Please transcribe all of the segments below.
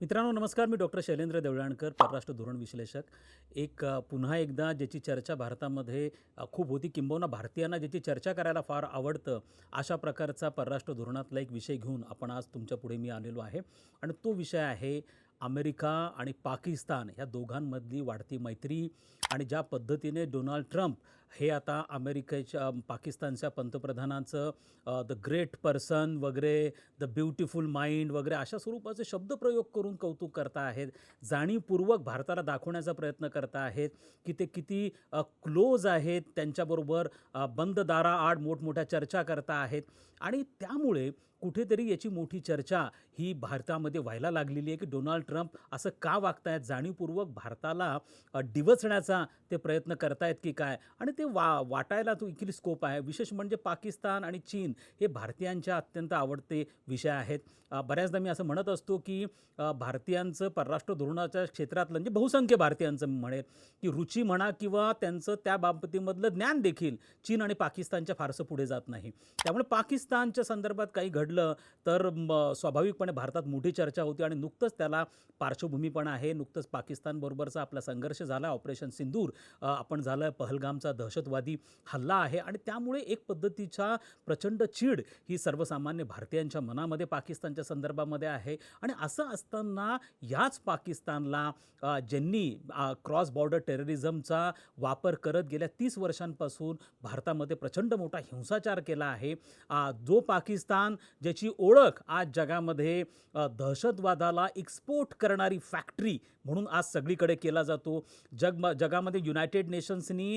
मित्रांनो नमस्कार. मी डॉक्टर शैलेंद्र देवळाणकर परराष्ट्र धोरण विश्लेषक. एक पुन्हा एकदा ज्याची चर्चा भारतामध्ये खूप होती. किंबहुना भारतीयांना ज्याची चर्चा करायला फार आवडतं अशा प्रकारचा परराष्ट्र धोरणातला एक विषय घेऊन आपण आज तुमच्यापुढे मी आलेलो आहे. आणि तो विषय आहे अमेरिका आणि पाकिस्तान ह्या दोघांमधली वाढती मैत्री आणि ज्या पद्धतीने डोनाल्ड ट्रम्प हे आता अमेरिकेच्या पाकिस्तानच्या पंतप्रधानांचं द ग्रेट पर्सन वगैरे द ब्युटिफुल माइंड वगैरे अशा स्वरूपाचे शब्दप्रयोग करून कौतुक करता आहेत जाणीवपूर्वक भारताला दाखवण्याचा प्रयत्न करता आहेत की ते किती क्लोज आहेत त्यांच्याबरोबर बंद बंद दाराआड मोठमोठ्या चर्चा करता आहेत. आणि त्यामुळे कुठेतरी याची मोठी चर्चा ही भारतामध्ये व्हायला लागलेली आहे की डोनाल्ड ट्रम्प असं का वागतायत? जाणीवपूर्वक भारताला डिवचण्याचा डिवचण्याचा ते प्रयत्न करतायत की काय? आणि ते वा वाटायला तो इकडे स्कोप आहे. विशेष म्हणजे पाकिस्तान आणि चीन हे भारतीयांच्या अत्यंत आवडते विषय आहेत. बऱ्याचदा मी असं म्हणत असतो की भारतीयांचं परराष्ट्र धोरणाच्या क्षेत्रातलं म्हणजे बहुसंख्य भारतीयांचं मी म्हणेल की रुची म्हणा किंवा त्यांचं त्या बाबतीमधलं ज्ञान देखील चीन आणि पाकिस्तानच्या फारसं पुढे जात नाही. त्यामुळे पाकिस्तानच्या संदर्भात काही घडलं तर स्वाभाविकपणे भारतात मोठी चर्चा होती आणि नुकतंच त्याला पार्श्वभूमी पण आहे. नुकतंच पाकिस्तानबरोबरचा आपला संघर्ष झाला. ऑपरेशन सिंदूर अ, आपण झालं पहलगामचा दहशतवादी हल्ला आहे आणि त्यामुळे एक पद्धतीचा प्रचंड चीड ही सर्वसामान्य भारतीयांच्या मनामध्ये पाकिस्तानच्या संदर्भामध्ये आहे. आणि असं असताना याच पाकिस्तानला ज्यांनी क्रॉस बॉर्डर टेररिझमचा वापर करत गेल्या तीस वर्षांपासून भारतामध्ये प्रचंड मोठा हिंसाचार केला आहे. जो पाकिस्तान ज्याची ओळख आज जगामध्ये दहशतवादाला एक्सपोर्ट करणारी फॅक्टरी म्हणून आज सगळीकडे केला जातो. जग जगामध्ये युनायटेड नेशन्सनी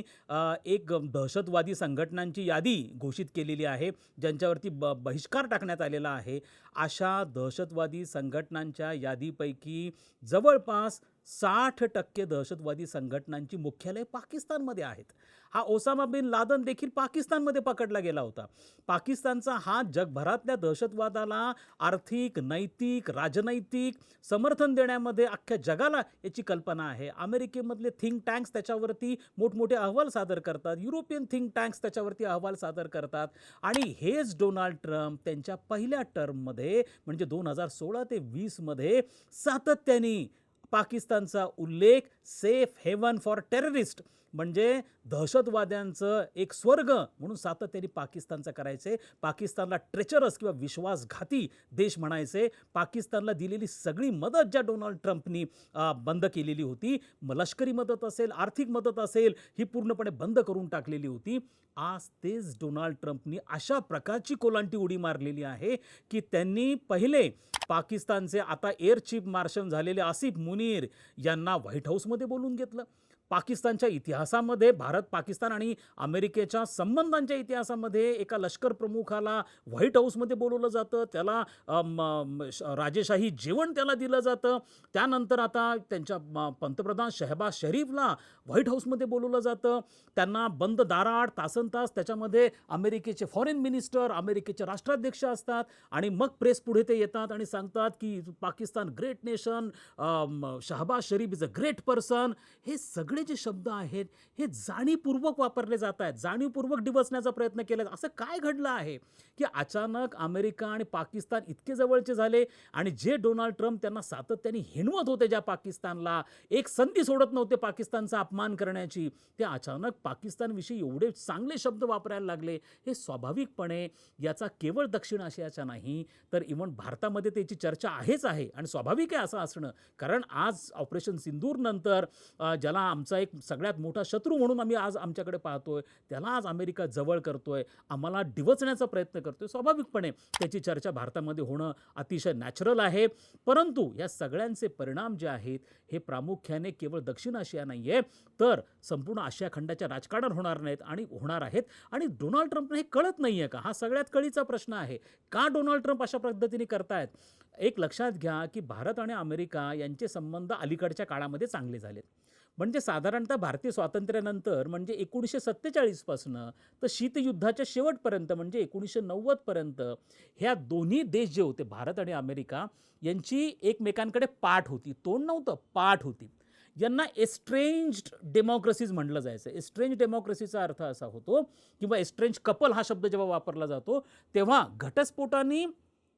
एक दहशतवादी संघटनांची यादी घोषित केलेली आहे ज्यांच्यावरती ब बहिष्कार टाकण्यात आलेला आहे. अशा दहशतवादी संघटनांच्या यादीपैकी जवळपास साठ टक्के दहशतवादी संघटनांची मुख्यालय पाकिस्तानमध्ये आहेत. हा ओसामा बिन लादन देखील पाकिस्तानमध्ये पकडला गेला होता. पाकिस्तानचा हा जगभरातल्या दहशतवादाला आर्थिक नैतिक राजनैतिक समर्थन देण्यामध्ये अख्ख्या जगाला याची कल्पना आहे. अमेरिकेमधले थिंक टँक्स त्याच्यावरती मोठमोठे अहवाल सादर करतात. युरोपियन थिंक टँक्स त्याच्यावरती अहवाल सादर करतात. आणि हेच डोनाल्ड ट्रम्प त्यांच्या पहिल्या टर्ममध्ये म्हणजे दोन हजार सोळा ते वीसमध्ये सातत्याने पाकिस्तानचा उल्लेख सेफ हेवन फॉर टेररिस्ट म्हणजे दहशतवाद्यांचं एक स्वर्ग म्हणून सातत्याने पाकिस्तानचं करायचे. पाकिस्तानला ट्रेचरस किंवा विश्वासघाती देश म्हणायचे. पाकिस्तानला दिलेली सगळी मदत ज्या डोनाल्ड ट्रम्पनी बंद केलेली होती लष्करी मदत असेल आर्थिक मदत असेल ही पूर्णपणे बंद करून टाकलेली होती. आज तेच डोनाल्ड ट्रम्पनी अशा प्रकारची कोलांटी उडी मारलेली आहे की त्यांनी पहिले पाकिस्तानचे आता एअर चीफ मार्शल झालेले आसिफ मुनीर यांना व्हाईट हाऊसमध्ये मध्ये बोलून घेतलं. पाकिस्तानच्या इतिहासामध्ये भारत पाकिस्तान आणि अमेरिकेच्या संबंधांच्या इतिहासामध्ये एका लष्कर प्रमुखाला व्हाईट हाऊसमध्ये बोलवलं जातं. त्याला श- राजेशाही जेवण त्याला दिलं जातं. त्यानंतर आता त्यांच्या पंतप्रधान शहबाज शरीफला व्हाईट हाऊसमध्ये बोलवलं जातं. त्यांना बंद दाराआड तासन तास त्याच्यामध्ये अमेरिकेचे फॉरेन मिनिस्टर अमेरिकेचे राष्ट्राध्यक्ष असतात आणि मग प्रेस पुढे ते येतात आणि सांगतात की Pakistan great nation Shahbaz Sharif is a great person हे सगळे जे शब्द आहेत हे जाणीवपूर्वक वापरले जात आहेत. जाणीवपूर्वक डिवचण्याचा प्रयत्न केला. असं काय घडलं आहे? की अचानक अमेरिका आणि पाकिस्तान इतके जवळचे झाले आणि जे डोनाल्ड ट्रम्प त्यांना सातत्याने हिणवत होते ज्या पाकिस्तानला एक संधी सोडत नव्हते पाकिस्तानचा अपमान करण्याची ते अचानक पाकिस्तानविषयी एवढे चांगले शब्द वापरायला लागले. हे स्वाभाविकपणे याचा केवळ दक्षिण आशियाचा नाही तर इव्हन भारतामध्ये त्याची चर्चा आहेच आहे आणि स्वाभाविक आहे असं असणं. कारण आज ऑपरेशन सिंदूरनंतर ज्याला आमचा एक सगळ्यात मोठा शत्रू म्हणून आम्ही आज आमच्याकडे पाहतोय. त्याला आज अमेरिका जवळ करतोय. आम्हाला डिवचण्याचा प्रयत्न करतोय. स्वाभाविकपणे त्याची चर्चा भारतामध्ये होणं अतिशय नॅचरल आहे. परंतु या सगळ्यांचे परिणाम जे आहेत हे प्रामुख्याने केवळ दक्षिण आशिया नाही आहे तर संपूर्ण आशिया खंडाच्या राजकारणात होणार नाहीत आणि होणार आहेत. आणि डोनाल्ड ट्रम्पने हे कळत नाही आहे का? हा सगळ्यात कळीचा प्रश्न आहे. का डोनाल्ड ट्रम्प अशा पद्धतीने करतायत? एक लक्षात घ्या की भारत आणि अमेरिका यांचे संबंध अलीकडच्या काळामध्ये चांगले झालेत. म्हणजे साधारणतः भारतीय स्वातंत्र्यानंतर म्हणजे एकोणीसशे सत्तेचाळीसपासनं तर शीतयुद्धाच्या शेवटपर्यंत म्हणजे एकोणीसशे नव्वदपर्यंत ह्या दोन्ही देश जे होते भारत आणि अमेरिका यांची एकमेकांकडे पाठ होती. तोंड नव्हतं पाठ होती. यांना एस्ट्रेंज्ड डेमोक्रेसीज म्हटलं जायचं. एस्ट्रेंज डेमोक्रेसीचा अर्थ असा होतो किंवा एस्ट्रेंज कपल हा शब्द जेव्हा वापरला जातो तेव्हा घटस्फोटाने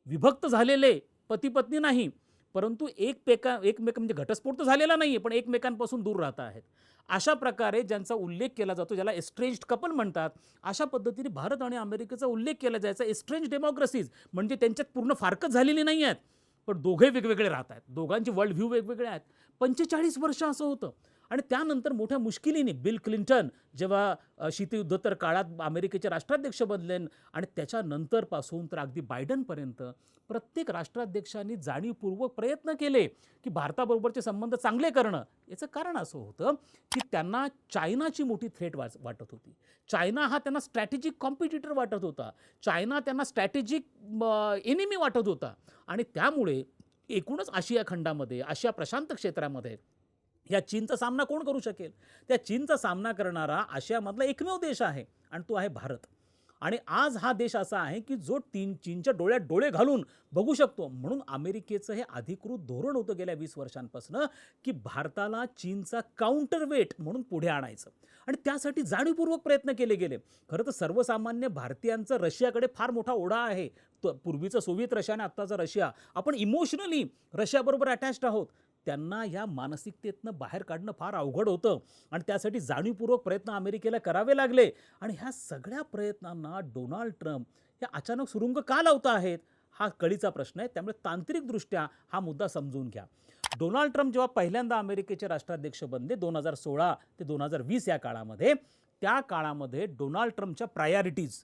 विभक्त झालेले पती पत्नी नाही. परंतु एकमेका एकमेक म्हणजे घटस्फोट तर झालेला नाही आहे पण एकमेकांपासून दूर राहत आहेत. अशा प्रकारे ज्यांचा उल्लेख केला जातो ज्याला एस्ट्रेंज्ड कपल म्हणतात अशा पद्धतीने भारत आणि अमेरिकेचा उल्लेख केला जायचा एस्ट्रेंज डेमोक्रेसीज म्हणजे त्यांच्यात पूर्ण फारकत झालेली नाही आहेत पण दोघे वेगवेगळे राहत आहेत. दोघांचे वर्ल्ड व्ह्यू वेगवेगळे आहेत. पंचेचाळीस वर्ष असं होतं. आणि त्यानंतर मोठ्या मुश्किलीने बिल क्लिंटन जेव्हा शीतयुद्धोत्तर काळात अमेरिकेचे राष्ट्राध्यक्ष बनले आणि त्याच्यानंतरपासून तर अगदी बायडनपर्यंत प्रत्येक राष्ट्राध्यक्षांनी जाणीवपूर्वक प्रयत्न केले की भारताबरोबरचे संबंध चांगले करणं. याचं कारण असं होतं की त्यांना चायनाची मोठी थ्रेट वाच वाटत होती. चायना हा त्यांना स्ट्रॅटेजिक कॉम्पिटिटर वाटत होता. चायना त्यांना स्ट्रॅटेजिक एनिमी वाटत होता. आणि त्यामुळे एकूणच आशिया खंडामध्ये आशिया प्रशांत क्षेत्रामध्ये या चीनचा सामना कोण करू शकेल? त्या चीनचा सामना करणारा आशियामधला एकमेव देश आहे आणि तो आहे भारत. आणि आज हा देश असा आहे की जो तीन चीनच्या डोळ्यात डोळे घालून बघू शकतो. म्हणून अमेरिकेचं हे अधिकृत धोरण होतं गेल्या वीस वर्षांपासून की भारताला चीनचा काउंटरवेट म्हणून पुढे आणायचं. आणि त्यासाठी जाणीवपूर्वक प्रयत्न केले गेले. खरं तर सर्वसामान्य भारतीयांचा रशियाकडे फार मोठा ओढा आहे. तर पूर्वीचं सोवियत रशिया आणि आत्ताचा रशिया. आपण इमोशनली रशियाबरोबर अटॅच्ड आहोत. त्यांना ह्या मानसिकतेतनं बाहेर काढणं फार अवघड होतं. आणि त्यासाठी जाणीवपूर्वक प्रयत्न अमेरिकेला करावे लागले. आणि ह्या सगळ्या प्रयत्नांना डोनाल्ड ट्रम्प हे अचानक सुरुंग का लावता आहेत? हा कळीचा प्रश्न आहे. त्यामुळे तांत्रिकदृष्ट्या हा मुद्दा समजून घ्या. डोनाल्ड ट्रम्प जेव्हा पहिल्यांदा अमेरिकेचे राष्ट्राध्यक्ष बनले दोन हजार सोळा ते दोन हजार वीस या काळामध्ये त्या काळामध्ये डोनाल्ड ट्रम्पच्या प्रायोरिटीज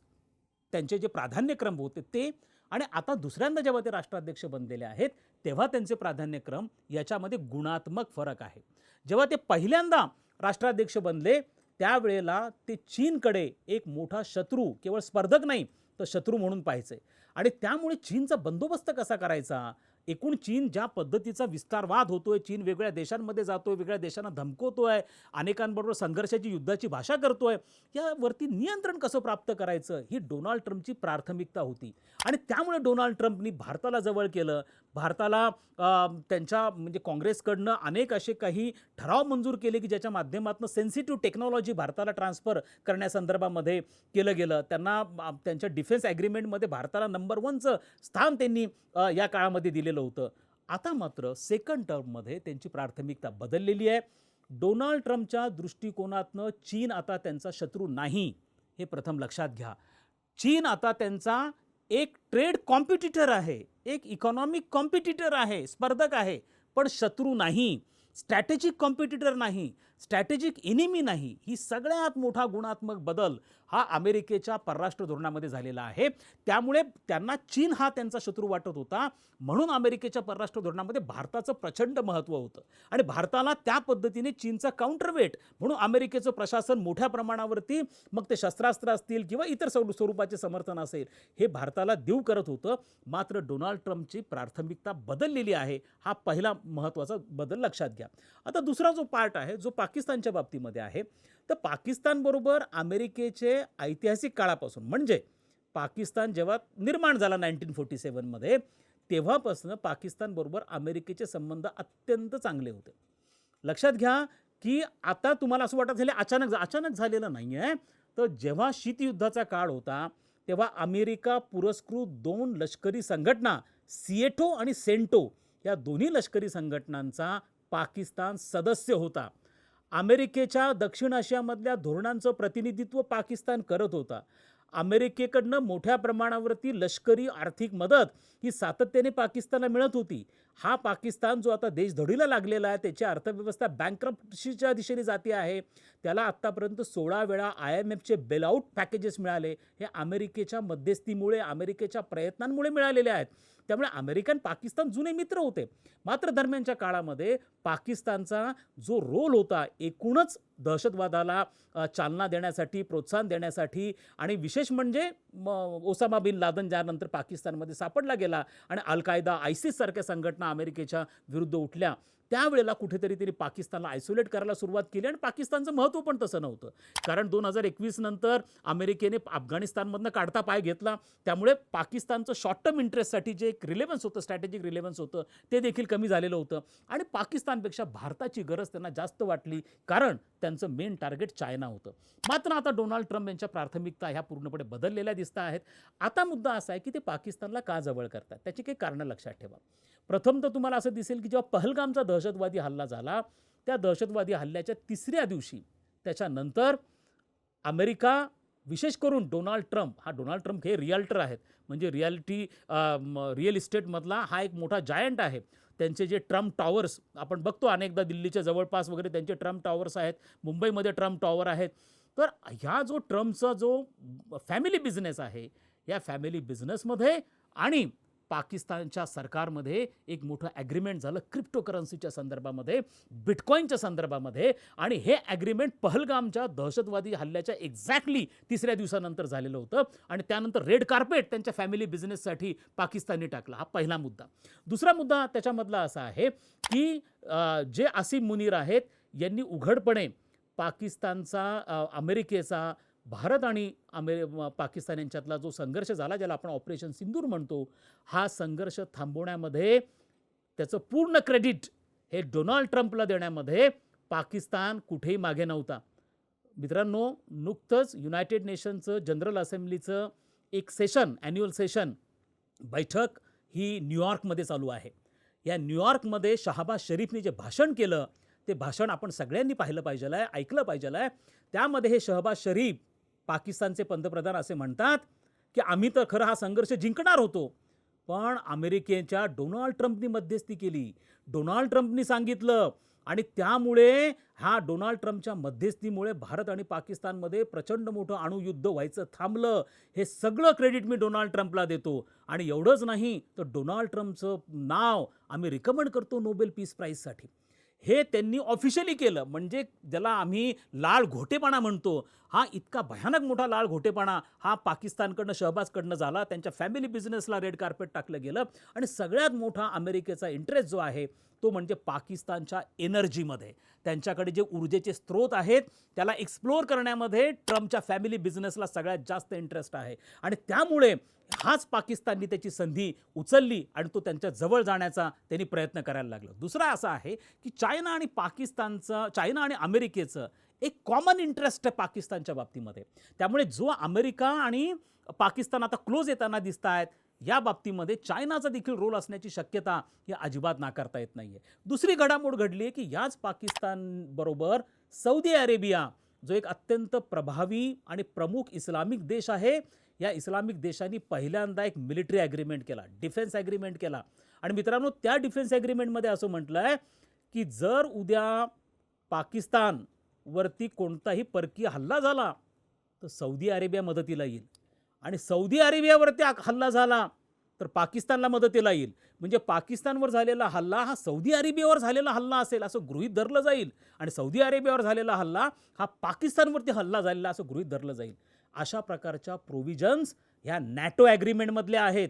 त्यांचे जे प्राधान्यक्रम होते ते आणि आता दुसऱ्यांदा जेव्हा ते राष्ट्राध्यक्ष बनलेले आहेत तेव्हा त्यांचे प्राधान्यक्रम याच्यामध्ये गुणात्मक फरक आहे. जेव्हा ते पहिल्यांदा राष्ट्राध्यक्ष बनले त्यावेळेला ते चीनकडे एक मोठा शत्रू केवळ स्पर्धक नाही तर शत्रू म्हणून पाहायचे. आणि त्यामुळे चीनचा बंदोबस्त कसा करायचा? एकूण चीन ज्या पद्धतीचा विस्तारवाद होतोय चीन वेगळ्या देशांमध्ये जातोय वेगळ्या देशांना धमकवतोय अनेकांबरोबर संघर्षाची युद्धाची भाषा करतोय यावरती नियंत्रण कसं प्राप्त करायचं? ही डोनाल्ड ट्रम्पची प्राथमिकता होती. आणि त्यामुळे डोनाल्ड ट्रम्पनी भारताला जवळ केलं भारताला त्यांच्या म्हणजे काँग्रेसकडनं अनेक असे काही ठराव मंजूर केले की ज्याच्या माध्यमातून सेन्सिटिव्ह टेक्नॉलॉजी भारताला ट्रान्सफर करण्यासंदर्भामध्ये केलं गेलं. त्यांना त्यांच्या डिफेन्स ॲग्रीमेंटमध्ये भारताला नंबर वनचं स्थान त्यांनी या काळामध्ये दिलेलं होतं. आता मात्र सेकंड टर्ममध्ये त्यांची प्राथमिकता बदललेली आहे. डोनाल्ड ट्रम्पच्या दृष्टिकोनातनं चीन आता त्यांचा शत्रू नाही हे प्रथम लक्षात घ्या. चीन आता त्यांचा एक ट्रेड कॉम्पिटिटर आहे. एक इकॉनॉमिक कॉम्पिटिटर आहे स्पर्धक आहे. पण शत्रू नाही स्ट्रॅटेजिक कॉम्पिटिटर नाही स्ट्रॅटेजिक एनिमी नाही. ही सगळ्यात मोठा गुणात्मक बदल हा अमेरिकेच्या परराष्ट्र धोरणामध्ये झालेला आहे. त्यामुळे त्यांना चीन हा त्यांचा शत्रू वाटत होता. म्हणून अमेरिकेच्या परराष्ट्र धोरणामध्ये भारताचं प्रचंड महत्त्व होतं. आणि भारताला त्या पद्धतीने चीनचा काउंटरवेट म्हणून अमेरिकेचं प्रशासन मोठ्या प्रमाणावरती मग ते शस्त्रास्त्र असतील किंवा इतर स्वरू- स्वरूपाचे समर्थन असेल हे भारताला देऊ करत होतं. मात्र डोनाल्ड ट्रम्पची प्राथमिकता बदललेली आहे. हा पहिला महत्त्वाचा बदल लक्षात घ्या. आता दुसरा जो पार्ट आहे जो पाकिस्तानच्या बाबतीमध्ये आहे तर पाकिस्तानबरोबर अमेरिकेचे ऐतिहासिक काळापासून म्हणजे पाकिस्तान जेव्हा निर्माण झाला नाईन्टीन फोर्टी सेवनमध्ये तेव्हापासून पाकिस्तानबरोबर अमेरिकेचे संबंध अत्यंत चांगले होते. लक्षात घ्या की आता तुम्हाला असं वाटत झालं अचानक अचानक झालेलं नाही आहे तर जेव्हा शीतयुद्धाचा काळ होता तेव्हा अमेरिका पुरस्कृत दोन लष्करी संघटना सिएटो आणि सेंटो या दोन्ही लष्करी संघटनांचा पाकिस्तान सदस्य होता. अमेरिकेच्या दक्षिण आशियामधल्या धोरणांचं प्रतिनिधित्व पाकिस्तान करत होता. अमेरिकेकडनं मोठ्या प्रमाणावरती लष्करी आर्थिक मदत ही सातत्याने पाकिस्तानला मिळत होती. हा पाकिस्तान जो आता देश धडीला लागलेला आहे त्याची अर्थव्यवस्था बँक्रप्सीच्या दिशेने जाते आहे. त्याला आत्तापर्यंत सोळा वेळा आय एम एफचे बेलआउट पॅकेजेस मिळाले. हे अमेरिकेच्या मध्यस्थीमुळे अमेरिकेच्या प्रयत्नांमुळे मिळालेले आहेत. त्यामुळे अमेरिकन पाकिस्तान जुने मित्र होते. मात्र दरम्यानच्या काळामध्ये पाकिस्तानचा जो रोल होता एकूणच दहशतवादाला चालना देण्यासाठी प्रोत्साहन देण्यासाठी आणि विशेष म्हणजे ओसामा बिन लादन ज्यानंतर पाकिस्तानमध्ये सापडला गेला आणि अल कायदा आयसिससारख्या संघटना अमेरिकेच्या विरुद्ध उठल्या त्यावेळेला कुठेतरी तरी पाकिस्तानला आयसोलेट करायला सुरुवात केली आणि पाकिस्तानचं महत्त्व पण तसं नव्हतं. कारण दोन हजार एकवीस नंतर अमेरिकेने अफगाणिस्तानमधनं काढता पाय घेतला. त्यामुळे पाकिस्तानचं शॉर्ट टर्म इंटरेस्टसाठी जे एक रिलेव्हन्स होतं स्ट्रॅटेजिक रिलेव्हन्स होतं ते देखील कमी झालेलं होतं. आणि पाकिस्तानपेक्षा भारताची गरज त्यांना जास्त वाटली. कारण त्यांचं मेन टार्गेट चायना होतं. मात्र आता डोनाल्ड ट्रम्प यांच्या प्राथमिकता ह्या पूर्णपणे बदललेल्या दिसत आहेत. आता मुद्दा असा आहे की ते पाकिस्तानला का जवळ करतात? त्याची काही कारणं लक्षात ठेवा. प्रथम तर तुम्हाला असं दिसेल की जेव्हा पहलगामचा दहशतवादी हल्ला झाला त्या दहशतवादी हल्ल्याच्या तिसऱ्या दिवशी त्याच्यानंतर अमेरिका विशेष करून डोनाल्ड ट्रम्प हा डोनाल्ड ट्रम्प हे रिअल्टर आहेत म्हणजे रियालिटी रिअल इस्टेटमधला हा एक मोठा जायंट आहे. त्यांचे जे ट्रम्प टॉवर्स आपण बघतो अनेकदा दिल्लीच्या जवळपास वगैरे त्यांचे ट्रम्प टॉवर्स आहेत मुंबईमध्ये ट्रम्प टॉवर आहेत. तर ह्या जो ट्रम्पचा जो फॅमिली बिझनेस आहे या फॅमिली बिझनेसमध्ये आणि पाकिस्तानच्या सरकारमध्ये एक मोठं ॲग्रीमेंट झालं क्रिप्टोकरन्सीच्या संदर्भामध्ये बिटकॉईनच्या संदर्भामध्ये आणि हे ॲग्रीमेंट पहलगामच्या दहशतवादी हल्ल्याच्या एक्झॅक्टली तिसऱ्या दिवसानंतर झालेलं होतं आणि त्यानंतर रेड कार्पेट त्यांच्या फॅमिली बिझनेससाठी पाकिस्तानने टाकला. हा पहिला मुद्दा. दुसरा मुद्दा त्याच्यामधला असा आहे की जे आसिम मुनीर आहेत यांनी उघडपणे पाकिस्तानचा अमेरिकेचा भारत आणि अमेरि पाकिस्तान यांच्यातला जो संघर्ष झाला ज्याला आपण ऑपरेशन सिंदूर म्हणतो हा संघर्ष थांबवण्यामध्ये त्याचं पूर्ण क्रेडिट हे डोनाल्ड ट्रम्पला देण्यामध्ये पाकिस्तान कुठेही मागे नव्हता. मित्रांनो नुकतंच युनायटेड नेशनचं जनरल असेंब्लीचं एक सेशन ॲन्युअल सेशन बैठक ही न्यूयॉर्कमध्ये चालू आहे. या न्यूयॉर्कमध्ये शहाबाज शरीफने जे भाषण केलं ते भाषण आपण सगळ्यांनी पाहिलं पाहिजे आहे ऐकलं पाहिजे आहे त्यामध्ये हे शहबाज शरीफ पाकिस्तानचे पंतप्रधान असे म्हणतात की आम्ही तर खरं हा संघर्ष जिंकणार होतो पण अमेरिकेच्या डोनाल्ड ट्रम्पनी मध्यस्थी केली. डोनाल्ड ट्रम्पनी सांगितलं आणि त्यामुळे हा डोनाल्ड ट्रम्पच्या मध्यस्थीमुळे भारत आणि पाकिस्तानमध्ये प्रचंड मोठं अणुयुद्ध व्हायचं थांबलं. हे सगळं क्रेडिट मी डोनाल्ड ट्रम्पला देतो. आणि एवढंच नाही तर डोनाल्ड ट्रम्पचं नाव आम्ही रिकमेंड करतो नोबेल पीस प्राईजसाठी हे त्यांनी ऑफिशियली केलं. म्हणजे ज्याला आम्ही लाल घोटेपणा म्हणतो हा इतका भयानक मोठा लाल घोटेपणा हा पाकिस्तानकडनं शहबाजकडनं झाला. त्यांच्या फॅमिली बिझनेसला रेड कार्पेट टाकलं गेलं. आणि सगळ्यात मोठा अमेरिकेचा इंटरेस्ट जो आहे तो म्हणजे पाकिस्तानच्या एनर्जीमध्ये. त्यांच्याकडे जे ऊर्जेचे स्रोत आहेत त्याला एक्सप्लोअर करण्यामध्ये ट्रम्पच्या फॅमिली बिझनेसला सगळ्यात जास्त इंटरेस्ट आहे. आणि त्यामुळे हाच पाकिस्ताननी त्याची संधी उचलली आणि तो त्यांच्या जवळ जाण्याचा त्यांनी प्रयत्न करायला लागला. दुसरा असा आहे की चायना आणि पाकिस्तानचं चायना आणि अमेरिकेचं एक कॉमन इंटरेस्ट आहे पाकिस्तानच्या बाबतीमध्ये. त्यामुळे जो अमेरिका आणि पाकिस्तान आता क्लोज येताना दिसत आहेत या बाबतीमध्ये चायनाचा देखील रोल असण्याची शक्यता ही अजिबात नाकारता येत नाही आहे दुसरी घडामोड घडली आहे की याच पाकिस्तानबरोबर सौदी अरेबिया जो एक अत्यंत प्रभावी आणि प्रमुख इस्लामिक देश आहे या इस्लामिक देशांनी पहिल्यांदा एक मिलिटरी ॲग्रीमेंट केला डिफेन्स ॲग्रीमेंट केला. आणि मित्रांनो त्या डिफेन्स ॲग्रीमेंटमध्ये असं म्हटलं आहे की जर उद्या पाकिस्तानवरती कोणताही परकीय हल्ला झाला तर सौदी अरेबिया मदतीला येईल. आणि सौदी अरेबियावरती हल्ला झाला तर पाकिस्तानला मदतीला येईल. म्हणजे पाकिस्तानवर झालेला हल्ला हा सौदी अरेबियावर झालेला हल्ला असेल असं गृहीत धरलं जाईल. आणि सौदी अरेबियावर झालेला हल्ला हा पाकिस्तानवरती हल्ला झालेला असं गृहीत धरलं जाईल. अशा प्रकारच्या प्रोव्हिजन्स ह्या नॅटो ॲग्रीमेंटमधल्या आहेत.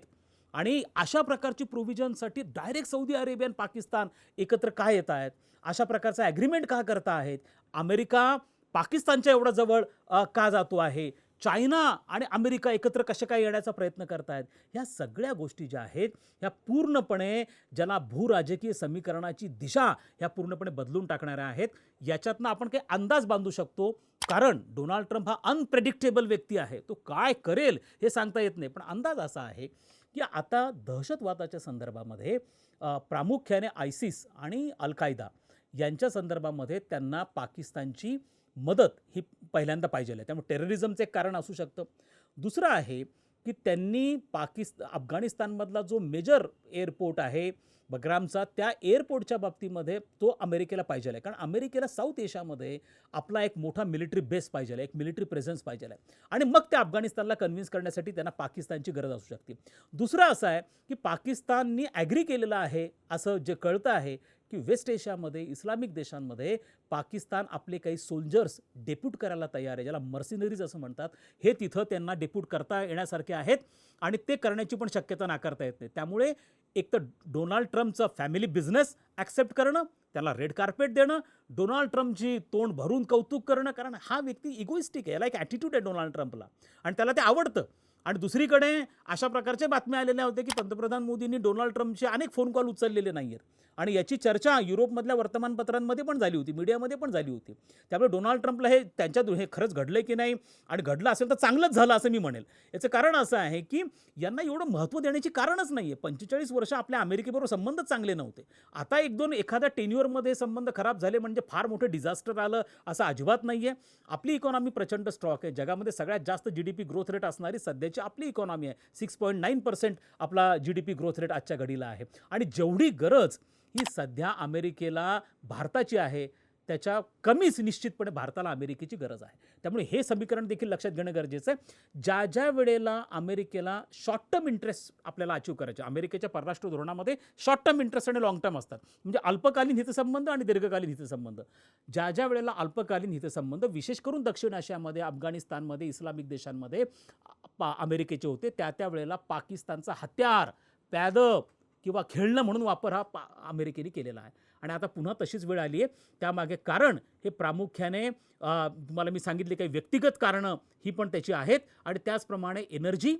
आणि अशा प्रकारची प्रोव्हिजनसाठी डायरेक्ट सौदी अरेबिया आणि पाकिस्तान एकत्र का येत आहेत? अशा प्रकारचा ॲग्रीमेंट का करता आहेत? अमेरिका पाकिस्तानच्या एवढा जवळ का जातो आहे? चायना आणि अमेरिका एकत्र कसे काय येण्याचा प्रयत्न करतायत? ह्या सगळ्या गोष्टी ज्या आहेत ह्या पूर्णपणे ज्याला भूराजकीय समीकरणाची दिशा ह्या पूर्णपणे बदलून टाकणाऱ्या आहेत. याच्यातनं आपण काही अंदाज बांधू शकतो. कारण डोनाल्ड ट्रम्प हा अनप्रेडिक्टेबल व्यक्ती आहे. तो काय करेल हे सांगता येत नाही. पण अंदाज असा आहे की आता दहशतवादाच्या संदर्भामध्ये प्रामुख्याने आयसिस आणि अल कायदा यांच्या संदर्भामध्ये त्यांना पाकिस्तानची मदत ही पहिल्यांदा पाहिजे आहे. त्यामुळे टेररिझमचं एक कारण असू शकतं. दुसरं आहे की त्यांनी पाकिस्ता अफगाणिस्तानमधला जो मेजर एअरपोर्ट आहे बग्रामचा त्या एअरपोर्टच्या बाबतीमध्ये तो अमेरिकेला पाहिजे आहे. कारण अमेरिकेला साऊथ एशियामध्ये आपला एक मोठा मिलिटरी बेस पाहिजे आहे एक मिलिटरी प्रेझेन्स पाहिजे आहे. आणि मग त्या अफगाणिस्तानला कन्व्हिन्स करण्यासाठी त्यांना पाकिस्तानची गरज असू शकते. दुसरं असं आहे की पाकिस्ताननी ॲग्री केलेलं आहे असं जे कळतं आहे की वेस्ट एशियामध्ये इस्लामिक देशांमध्ये पाकिस्तान आपले काही सोल्जर्स डेप्यूट करायला तयार आहे ज्याला मर्सिनरीज असं म्हणतात. हे तिथं त्यांना डेप्यूट करता येण्यासारखे आहेत आणि ते करण्याची पण शक्यता नाकारता येत नाही. त्यामुळे एक तर डोनाल्ड ट्रम्पचं फॅमिली बिझनेस ॲक्सेप्ट करणं त्याला रेड कार्पेट देणं डोनाल्ड ट्रम्पची तोंड भरून कौतुक करणं कारण हा व्यक्ती इगोइस्टिक आहे याला एक ॲटिट्यूड आहे डोनाल्ड ट्रम्पला. आणि त्याला ते आवडतं. आणि दुसरीकडे अशा प्रकारच्या बातम्या आलेल्या होत्या की पंतप्रधान मोदींनी डोनाल्ड ट्रम्पचे अनेक फोन कॉल उचललेले नाही आहेत आणि याची चर्चा युरोपमधल्या वर्तमानपत्रांमध्ये पण झाली होती मीडियामध्ये पण झाली होती. त्यामुळे डोनाल्ड ट्रम्पला हे त्यांच्या हे खरंच घडलं की नाही आणि घडलं असेल तर चांगलंच झालं असं मी म्हणेल. याचं कारण असं आहे की यांना एवढं महत्त्व देण्याची कारणच नाही आहे पंचेचाळीस वर्ष आपल्या अमेरिकेबरोबर संबंध चांगले नव्हते. आता एक दोन एखाद्या टेन्युअरमध्ये संबंध खराब झाले म्हणजे फार मोठं डिझास्टर आलं असं अजिबात नाही आहे आपली इकॉनॉमी प्रचंड स्ट्रॉक आहे. जगामध्ये सगळ्यात जास्त G D P growth rate असणारी सध्या सध्याची आपली इकॉनॉमी आहे. सिक्स पॉईंट नाईन पर्सेंट आपला G D P growth rate आजच्या घडीला आहे. आणि जेवढी गरज ही सध्या अमेरिकेला भारताची आहे त्याच्या कमीच निश्चितपणे भारताला अमेरिकेची गरज आहे. त्यामुळे हे समीकरण देखील लक्षात घेणं गरजेचं आहे. ज्या ज्या वेळेला अमेरिकेला शॉर्ट टर्म इंटरेस्ट आपल्याला अचीव करायचे अमेरिकेच्या परराष्ट्र धोरणामध्ये शॉर्ट टर्म इंटरेस्ट आणि लॉंग टर्म असतात. म्हणजे अल्पकालीन हितसंबंध आणि दीर्घकालीन हितसंबंध. ज्या ज्या वेळेला अल्पकालीन हितसंबंध विशेष करून दक्षिण आशियामध्ये अफगाणिस्तानमध्ये इस्लामिक देशांमध्ये पा अमेरिकेचे होते त्या त्या वेळेला पाकिस्तानचा हत्यार पॅदप किंवा खेळणं म्हणून वापर हा पा अमेरिकेने केलेला आहे. आणि आता पुन्हा तशीच वेळ आली आहे. त्यामागे कारण हे प्रामुख्याने तुम्हाला मी सांगितले काही व्यक्तिगत कारणं ही पण त्याची आहेत. आणि त्याचप्रमाणे एनर्जी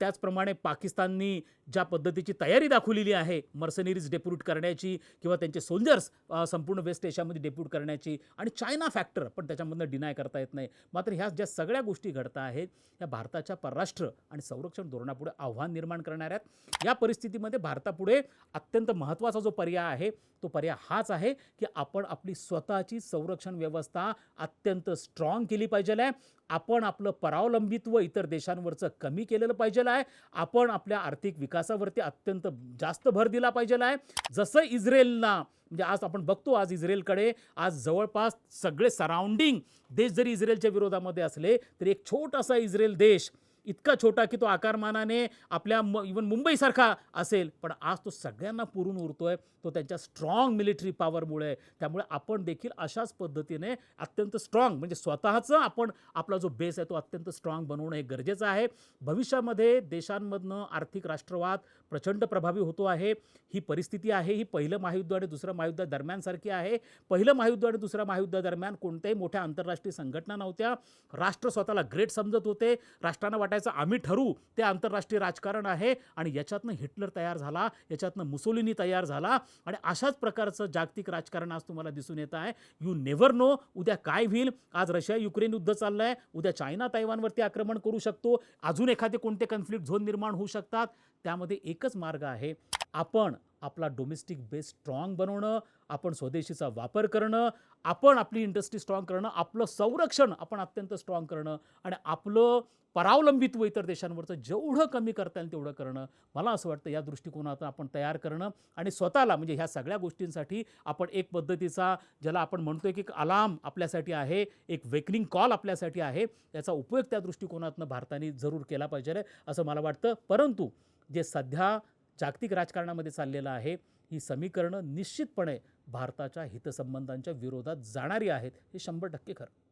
त्याचप्रमाणे पाकिस्ताननी ज्या पद्धतीची तयारी दाखवलेली आहे मर्सनरीज डेप्यूट करण्याची किंवा त्यांचे सोल्जर्स संपूर्ण वेस्ट एशियामध्ये डेप्यूट करण्याची आणि चायना फॅक्टर पण त्याच्यामधनं डिनाय करता येत नाही. मात्र ह्या ज्या सगळ्या गोष्टी घडत आहेत या भारताच्या परराष्ट्र आणि संरक्षण धोरणापुढे आव्हान निर्माण करणाऱ्या या परिस्थितीमध्ये भारतापुढे अत्यंत महत्त्वाचा जो पर्याय आहे तो पर्याय हाच आहे की आपण आपली स्वतःची संरक्षण व्यवस्था अत्यंत स्ट्रॉंग केली पाहिजे आहे. आपण आपलं परावलंबित्व इतर देशांवरचं कमी केलेलं पाहिजे आहे. आपण आपल्या आर्थिक विकासावरती अत्यंत जास्त भर दिला पाहिजे आहे. जसं इस्रायलला म्हणजे आज आपण बघतो आज इस्रायलकडे आज जवळपास सगळे सराउंडिंग देश जरी इस्रायलच्या विरोधामध्ये असले तरी एक छोटासा इस्रायल देश इतका छोटा की तो आकारमानाने आपल्या म इवन मुंबईसारखा असेल. पण आज तो सगळ्यांना पुरून उरतोय. तो त्यांच्या स्ट्रॉंग मिलिटरी पॉवरमुळे त्यामुळे आपण देखील अशाच पद्धतीने अत्यंत स्ट्रॉंग म्हणजे स्वतःचं आपण आपला जो बेस आहे तो अत्यंत स्ट्रॉंग बनवणं हे गरजेचं आहे. भविष्यामध्ये देशांमधनं आर्थिक राष्ट्रवाद प्रचंड प्रभावी होतो आहे. ही परिस्थिती आहे. ही पहिलं महायुद्ध आणि दुसरं महायुद्ध दरम्यानसारखी आहे. पहिलं महायुद्ध आणि दुसऱ्या महायुद्धादरम्यान कोणत्याही मोठ्या आंतरराष्ट्रीय संघटना नव्हत्या. राष्ट्र स्वतःला ग्रेट समजत होते. राष्ट्रांना वाटायचं आम्ही ठरू ते आंतरराष्ट्रीय राजकारण आहे आणि याच्यातनं हिटलर तयार झाला. याच्यातनं मुसोलिनी तयार झाला. आणि अशाच प्रकारचं जागतिक राजकारण आज तुम्हाला दिसून येत आहे. यू नेव्हर नो उद्या काय होईल? आज रशिया युक्रेन युद्ध चाललं आहे उद्या चायना तैवानवरती आक्रमण करू शकतो. अजून एखादे कोणते कन्फ्लिक्ट झोन निर्माण होऊ शकतात? त्यामध्ये एकच मार्ग आहे. आपण आपला डोमेस्टिक बेस स्ट्रॉंग बनवणं आपण स्वदेशीचा वापर करणं आपण आपली इंडस्ट्री स्ट्रॉंग करणं आपलं संरक्षण आपण अत्यंत स्ट्रॉंग करणं आणि आपलं परावलंबित्व इतर देशांवरचं जेवढं कमी करता येईल तेवढं करणं. मला असं वाटतं या दृष्टिकोनातून आपण तयार करणं आणि स्वतःला म्हणजे ह्या सगळ्या गोष्टींसाठी आपण एक पद्धतीचा ज्याला आपण म्हणतो की अलार्म आपल्यासाठी आहे एक वेकनिंग कॉल आपल्यासाठी आहे याचा उपयोग त्या दृष्टिकोनातून भारताने जरूर केला पाहिजे असं मला वाटतं. परंतु जे सध्या जागतिक राजकारणामध्ये चाललेलं आहे. ही समीकरणं निश्चितपणे भारताच्या हितसंबंधांच्या विरोधात जाणारी आहेत. हे शंभर टक्के खरं.